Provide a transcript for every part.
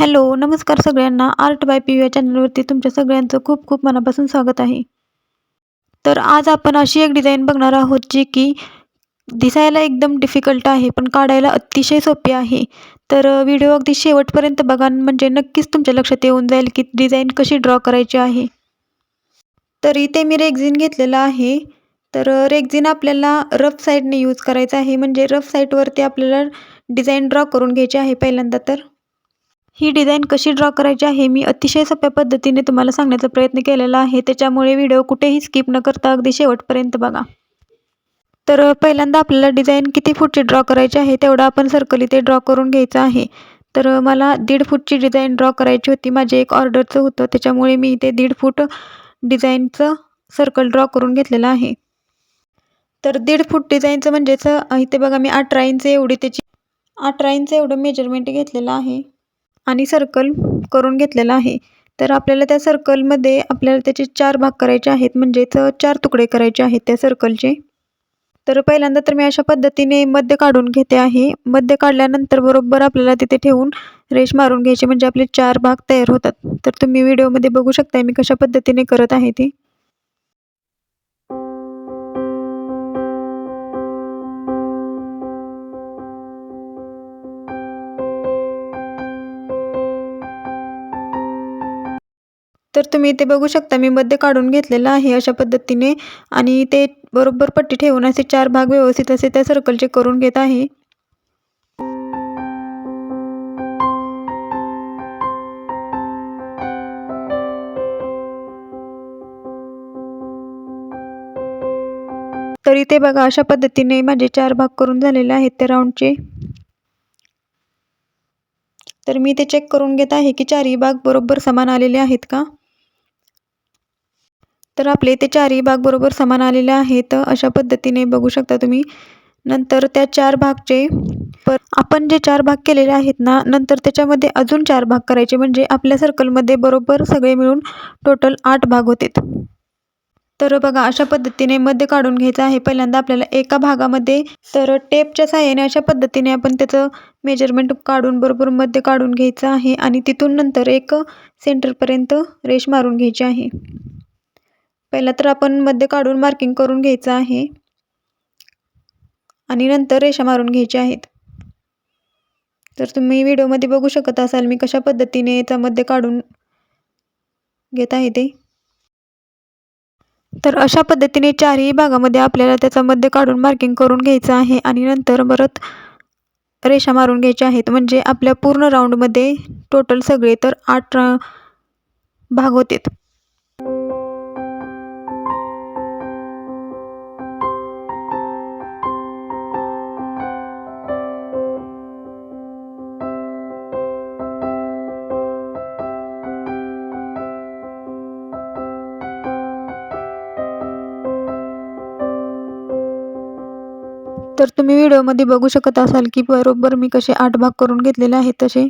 Hello नमस्कार सगळ्यांना. Art by P या चॅनलवरती तुमच्या सगळ्यांचं खूप खूप मनापासून स्वागत आहे. तर आज आपण अशी एक डिझाईन बघणार आहोत जी की दिसायला एकदम डिफिकल्ट आहे पण काढायला अतिशय सोपी आहे. तर व्हिडिओ अगदी शेवटपर्यंत बघा म्हणजे नक्कीच तुमच्या लक्षात येऊन जाईल की डिझाईन कशी ड्रॉ करायची आहे. तर इथे मी रेग्झिन घेतलेला आहे. तर रेग्झिन आपल्याला रफ साईडने यूज करायचं आहे. म्हणजे रफ साईडवरती आपल्याला डिझाईन ड्रॉ करून घ्यायची आहे पहिल्यांदा तर. ही डिझाईन कशी ड्रॉ करायची आहे मी अतिशय सोप्या पद्धतीने तुम्हाला सांगण्याचा प्रयत्न केलेला आहे. त्याच्यामुळे व्हिडिओ कुठेही स्किप न करता अगदी शेवटपर्यंत बघा. तर पहिल्यांदा आपल्याला डिझाईन किती फूटची ड्रॉ करायची आहे तेवढं आपण सर्कल इथे ड्रॉ करून घ्यायचं आहे. तर मला दीड फूटची डिझाईन ड्रॉ करायची होती माझे एक ऑर्डरचं होतं. त्याच्यामुळे मी इथे दीड फूट डिझाईनचं सर्कल ड्रॉ करून घेतलेलं आहे. तर दीड फूट डिझाईनचं म्हणजेच इथे बघा मी अठरा इंच एवढी त्याची अठरा इंच एवढं मेजरमेंट घेतलेलं आहे. आणि सर्कल करून घेतलेला आहे. तर आपल्याला त्या सर्कलमध्ये आपल्याला त्याचे चार भाग करायचे आहेत. म्हणजेच चार तुकडे करायचे आहेत त्या सर्कलचे तर पहिल्यांदा तर मी अशा पद्धतीने मध्य काढून घेते आहे. मध्य काढल्यानंतर बरोबर आपल्याला तिथे ठेवून रेश मारून घ्यायचे. म्हणजे आपले चार भाग तयार होतात. तर तुम्ही व्हिडिओमध्ये बघू शकता मी कशा पद्धतीने करत आहे ती. तर तुम्ही इथे बघू शकता. मी मध्ये काढून घेतलेलं आहे अशा पद्धतीने आणि ते बरोबर पट्टी ठेवून असे चार भाग व्यवस्थित असे त्या सर्कलचे करून घेत आहे. तर इथे बघा अशा पद्धतीने माझे चार भाग करून झालेले आहेत त्या राऊंडचे तर मी ते चेक करून घेत आहे की चारही भाग बरोबर समान आलेले आहेत का? तर आपले ते चारही भाग बरोबर समान आलेले आहेत अशा पद्धतीने बघू शकता तुम्ही. नंतर त्या चार भागचे पर आपण जे चार भाग केलेले आहेत ना नंतर त्याच्यामध्ये अजून चार भाग करायचे म्हणजे आपल्या सर्कलमध्ये बरोबर सगळे मिळून टोटल आठ भाग होते. तर बघा अशा पद्धतीने मध्य काढून घ्यायचं आहे. पहिल्यांदा आपल्याला एका भागामध्ये तर टेपच्या साह्याने अशा पद्धतीने आपण त्याचं मेजरमेंट काढून बरोबर मध्य काढून घ्यायचं आहे आणि तिथून नंतर एक सेंटरपर्यंत रेश मारून घ्यायची आहे. पहिला तर आपण मध्य काढून मार्किंग करून घ्यायचं आहे. आणि नंतर रेषा मारून घ्यायच्या आहेत. तर तुम्ही व्हिडिओमध्ये बघू शकत असाल मी कशा पद्धतीने याचा मध्य काढून घेत आहे ते. तर अशा पद्धतीने चारही भागामध्ये आपल्याला त्याचा मध्य काढून मार्किंग करून घ्यायचं आहे आणि नंतर परत रेषा मारून घ्यायच्या आहेत. म्हणजे आपल्या पूर्ण राऊंडमध्ये टोटल सगळे तर आठ भाग होतात. तर तुम्ही व्हिडिओमध्ये बघू शकत असाल की बरोबर मी कसे आठ भाग करून घेतलेले आहेत तसे.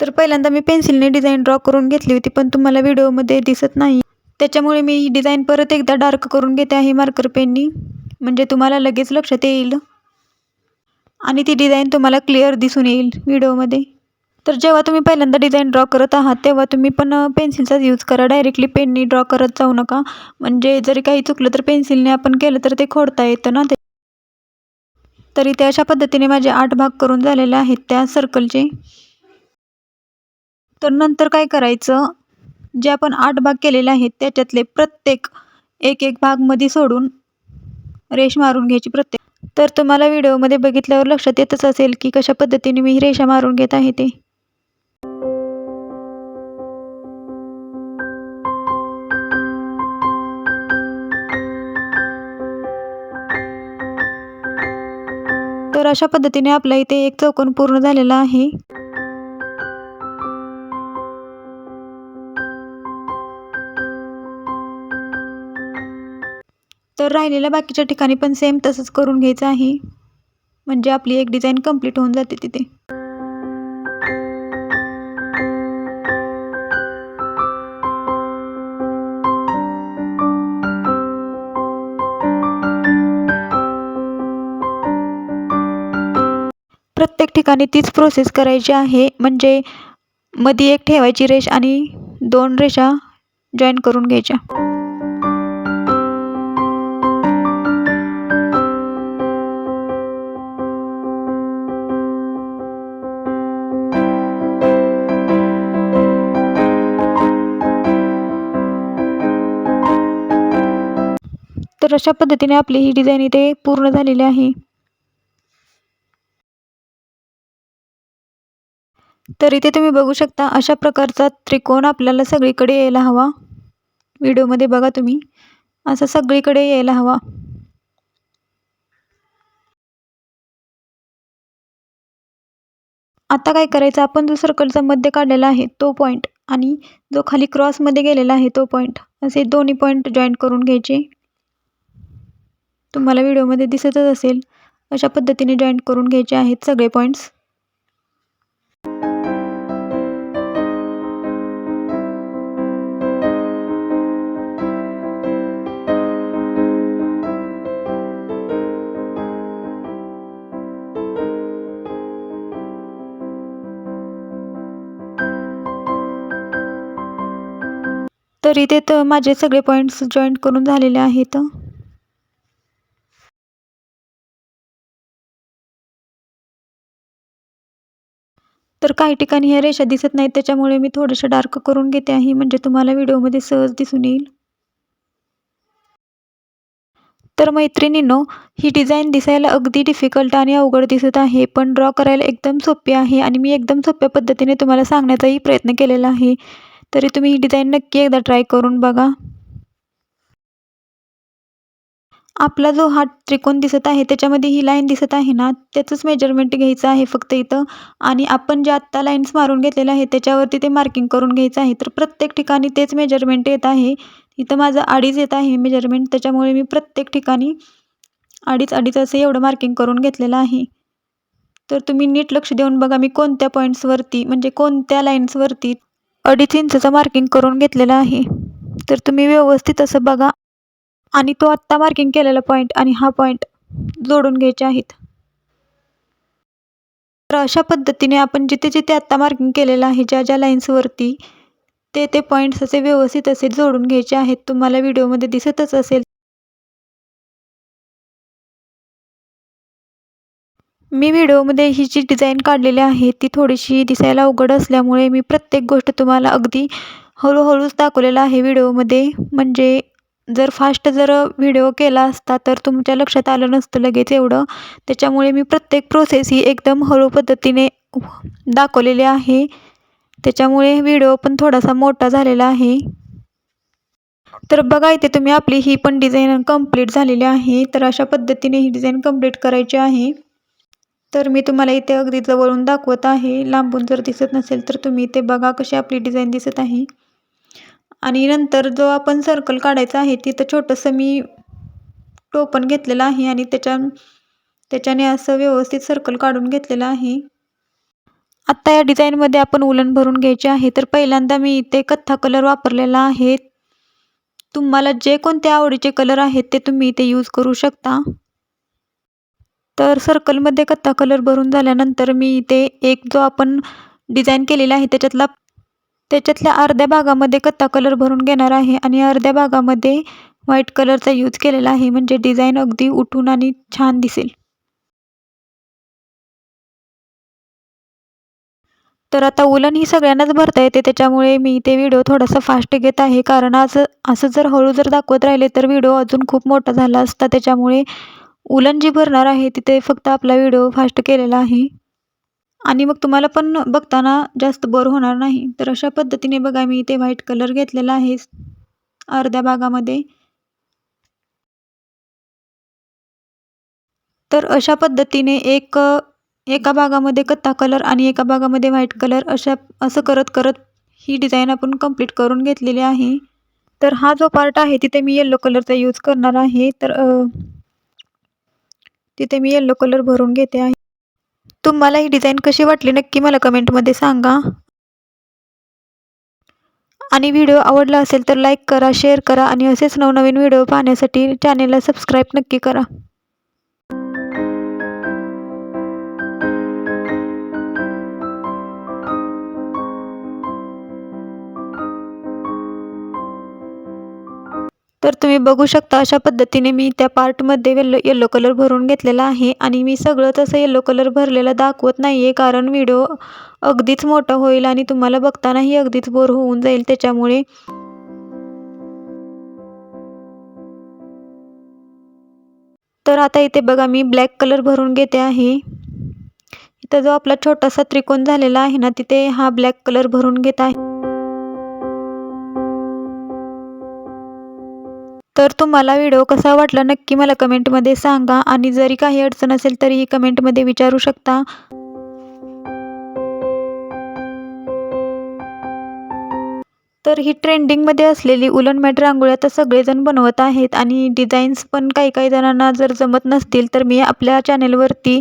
तर पहिल्यांदा मी पेन्सिलने डिझाईन ड्रॉ करून घेतली होती पण तुम्हाला व्हिडिओमध्ये दिसत नाही. त्याच्यामुळे मी ही डिझाईन परत एकदा डार्क करून घेते आहे मार्कर पेननी. म्हणजे तुम्हाला लगेच लक्षात येईल. आणि ती डिझाईन तुम्हाला क्लिअर दिसून येईल व्हिडिओमध्ये. तर जेव्हा तुम्ही पहिल्यांदा डिझाईन ड्रॉ करत आहात तेव्हा तुम्ही पण पेन्सिलचाच यूज करा. डायरेक्टली पेननी ड्रॉ करत जाऊ नका. म्हणजे जरी काही चुकलं तर पेन्सिलने आपण केलं तर ते खोडता येतं ना ते. तरी ते अशा पद्धतीने माझे आठ भाग करून झालेले आहेत त्या सर्कलचे तर नंतर काय करायचं? जे आपण आठ भाग केलेले आहेत त्याच्यातले प्रत्येक एक एक भागमध्ये सोडून रेश मारून घ्यायची प्रत्येक. तर तुम्हाला व्हिडिओमध्ये बघितल्यावर लक्षात येतच असेल की कशा पद्धतीने मी रेषा मारून घेत आहे ते. तर अशा पद्धतीने आपल्या इथे एक चौकोन पूर्ण झालेला आहे. तर राहिलेल्या बाकीच्या ठिकाणी पण सेम तसंच करून घ्यायचं आहे. म्हणजे आपली एक डिझाईन कंप्लीट होऊन जाते तिथे. प्रत्येक ठिकाणी तीच प्रोसेस करायची आहे. म्हणजे मध्ये एक ठेवायची रेष आणि दोन रेषा जॉईन करून घ्यायच्या. तर अशा पद्धतीने आपली ही डिझाईन इथे पूर्ण झालेली आहे. तर इथे तुम्ही बघू शकता. अशा प्रकारचा त्रिकोण आपल्याला सगळीकडे यायला हवा. व्हिडिओमध्ये बघा तुम्ही. असं सगळीकडे यायला हवा. आता काय करायचं? आपण जो सर्कलचा मध्य काढलेला आहे तो पॉईंट आणि जो खाली क्रॉसमध्ये गेलेला आहे तो पॉईंट असे दोन्ही पॉईंट जॉईंट करून घ्यायचे. तुम्हाला व्हिडिओमध्ये दिसतच असेल. अशा पद्धतीने जॉईंट करून घ्यायचे आहेत सगळे पॉईंट्स तर इथे तर माझे सगळे पॉईंट्स जॉईंट करून झालेले आहेत. तर काही ठिकाणी ह्या रेषा दिसत नाहीत त्याच्यामुळे मी थोडंसं डार्क करून घेते आहे. म्हणजे तुम्हाला व्हिडिओमध्ये सहज दिसून येईल. तर मैत्रिणींनो ही डिझाईन दिसायला अगदी डिफिकल्ट आणि अवघड दिसत आहे पण ड्रॉ करायला एकदम सोपी आहे आणि मी एकदम सोप्या पद्धतीने तुम्हाला सांगण्याचाही प्रयत्न केलेला आहे. तरी तुम्ही ही डिझाईन नक्की एकदा ट्राय करून बघा. आपला जो हा त्रिकोण दिसत आहे त्याच्यामध्ये ही लाईन दिसत आहे ना त्याचंच मेजरमेंट घ्यायचं आहे फक्त इथं. आणि आपण जे आत्ता लाईन्स मारून घेतलेलं आहे त्याच्यावरती ते मार्किंग करून घ्यायचं आहे. तर प्रत्येक ठिकाणी तेच मेजरमेंट येत आहे. इथं माझं अडीच येत आहे मेजरमेंट त्याच्यामुळे मी प्रत्येक ठिकाणी अडीच अडीच असं एवढं मार्किंग करून घेतलेलं आहे. तर तुम्ही नीट लक्ष देऊन बघा मी कोणत्या पॉईंट्सवरती म्हणजे कोणत्या लाईन्सवरती अडीच इंचचं मार्किंग करून घेतलेलं आहे. तर तुम्ही व्यवस्थित असं बघा. आणि तो आत्ता मार्किंग केलेला पॉईंट आणि हा पॉईंट जोडून घ्यायचे आहेत. तर अशा पद्धतीने आपण जिथे जिथे आत्ता मार्किंग केलेलं आहे ज्या ज्या लाईन्सवरती ते ते पॉईंट्स असे व्यवस्थित असे जोडून घ्यायचे आहेत तुम्हाला व्हिडिओमध्ये दिसतच असेल. मी व्हिडिओमध्ये ही जी डिझाईन काढलेली आहे ती थोडीशी दिसायला अवघड असल्यामुळे मी प्रत्येक गोष्ट तुम्हाला अगदी हळूहळूच दाखवलेलं आहे व्हिडिओमध्ये. म्हणजे जर फास्ट जर व्हिडिओ केला असता तर तुमच्या लक्षात आलं नसतं लगेच एवढं. त्याच्यामुळे मी प्रत्येक प्रोसेस ही एकदम हळू पद्धतीने दाखवलेली आहे. त्याच्यामुळे व्हिडिओ पण थोडासा मोठा झालेला आहे. तर बघा इथे तुम्ही आपली ही पण डिझाईन कंप्लीट झालेली आहे. तर अशा पद्धतीने ही डिझाईन कंप्लीट करायची आहे. तर मी तुम्हाला इथे अगदी जवळून दाखवत आहे. लांबून जर दिसत नसेल तर तुम्ही इथे बघा कशी आपली डिझाईन दिसत आहे. आणि नंतर जो आपण सर्कल काढायचा आहे तिथं छोटंसं मी टोपण घेतलेलं आहे आणि त्याच्या त्याच्याने असं व्यवस्थित सर्कल काढून घेतलेलं आहे. आत्ता या डिझाईनमध्ये आपण उलन भरून घ्यायचे आहे. तर पहिल्यांदा मी इथे कथ्था कलर वापरलेला आहे. तुम्हाला जे कोणते आवडीचे कलर आहेत ते तुम्ही इथे यूज करू शकता. तर सर्कलमध्ये कथ्था कलर भरून झाल्यानंतर मी इथे एक जो आपण डिझाईन केलेला आहे त्याच्यातला त्याच्यातल्या अर्ध्या भागामध्ये कत्ता कलर भरून घेणार आहे आणि अर्ध्या भागामध्ये व्हाईट कलरचा यूज केलेला आहे. म्हणजे डिझाईन अगदी उठून आणि छान दिसेल. तर आता उलन ही सगळ्यांनाच भरता येते त्याच्यामुळे मी ते व्हिडिओ थोडासा फास्ट घेत आहे. कारण आज असं जर हळू जर दाखवत राहिले तर व्हिडिओ अजून खूप मोठा झाला असता. त्याच्यामुळे उलन जी भरणार आहे तिथे फक्त आपला व्हिडिओ फास्ट केलेला आहे. आणि मग तुम्हाला पण बघताना जास्त बोर होणार नाही. तर अशा पद्धतीने बघा मी इथे व्हाईट कलर घेतलेला आहे. अर्ध्या भागामध्ये. तर अशा पद्धतीने एक एका भागामध्ये कत्ता कलर आणि एका भागामध्ये व्हाईट कलर अशा असं करत करत ही डिझाईन आपण कंप्लीट करून घेतलेली आहे. तर हा जो पार्ट आहे तिथे मी येल्लो कलरचा यूज करणार आहे. तर तिथे मी येल्लो कलर भरून घेते आहे. तुम्हाला ही डिझाईन कशी वाटली नक्की मला कमेंटमध्ये सांगा. आणि व्हिडिओ आवडला असेल तर लाईक करा शेअर करा आणि असेच नवनवीन व्हिडिओ पाहण्यासाठी चॅनेलला सबस्क्राईब नक्की करा. तर तुम्ही बघू शकता अशा पद्धतीने मी त्या पार्टमध्ये येल्लो येल्लो कलर भरून घेतलेला आहे. आणि मी सगळं तसं येल्लो कलर भरलेला दाखवत नाही आहे कारण व्हिडिओ अगदीच मोठा होईल आणि तुम्हाला बघतानाही अगदीच बोर होऊन जाईल. त्याच्यामुळे तर आता इथे बघा मी ब्लॅक कलर भरून घेते आहे. इथं जो आपला छोटासा त्रिकोण झालेला आहे ना तिथे हा ब्लॅक कलर भरून घेत आहे. तर तुम्हाला व्हिडिओ कसा वाटला नक्की मला कमेंटमध्ये सांगा आणि जरी काही अडचण असेल तरीही कमेंटमध्ये विचारू शकता. तर ही ट्रेंडिंगमध्ये असलेली उलन मॅट रांगोळ्या तर सगळेजण बनवत आहेत आणि डिझाईन्स पण काही काही जणांना जर जमत नसतील तर मी आपल्या चॅनेलवरती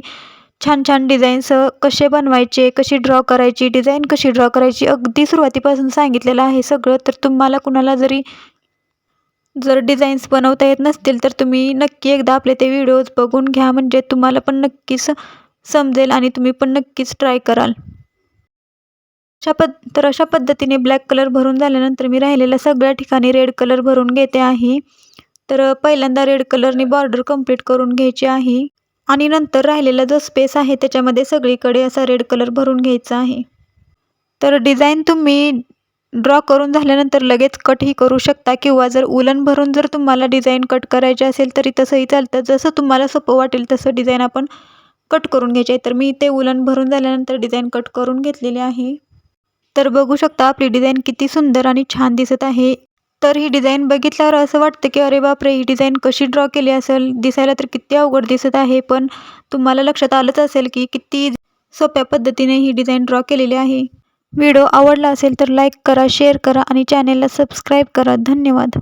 छान छान डिझाईन्स कसे बनवायचे कशी ड्रॉ करायची डिझाईन कशी ड्रॉ करायची अगदी सुरुवातीपासून सांगितलेलं आहे सगळं. तर तुम्हाला कुणाला जरी जर डिझाईन्स बनवता येत नसतील तर तुम्ही नक्की एकदा आपले ते व्हिडिओज बघून घ्या. म्हणजे तुम्हाला पण नक्कीच समजेल आणि तुम्ही पण नक्कीच ट्राय कराल. अशा पद तर अशा पद्धतीने ब्लॅक कलर भरून झाल्यानंतर मी राहिलेल्या सगळ्या ठिकाणी रेड कलर भरून घेते आहे. तर पहिल्यांदा रेड कलरनी बॉर्डर कंप्लीट करून घ्यायची आहे. आणि नंतर राहिलेला जो स्पेस आहे त्याच्यामध्ये सगळीकडे असा रेड कलर भरून घ्यायचा आहे. तर डिझाईन तुम्ही ड्रॉ करून झाल्यानंतर लगेच कटही करू शकता किंवा जर उलन भरून जर तुम्हाला डिझाईन कट करायचे असेल तरी तसंही चालतं. जसं तुम्हाला सोपं वाटेल तसं डिझाईन आपण कट करून घ्यायचे आहे. तर मी ते उलन भरून झाल्यानंतर डिझाईन कट करून घेतलेले आहे. तर बघू शकता आपली डिझाईन किती सुंदर आणि छान दिसत आहे. तर ही डिझाईन बघितल्यावर असं वाटतं की अरे बापरे ही डिझाईन कशी ड्रॉ केली असेल? दिसायला तर किती अवघड दिसत आहे पण तुम्हाला लक्षात आलंच असेल की किती सोप्या पद्धतीने ही डिझाईन ड्रॉ केलेली आहे. व्हिडिओ आवडला असेल तर लाईक करा शेअर करा आणि चॅनेलला सबस्क्राईब करा. धन्यवाद.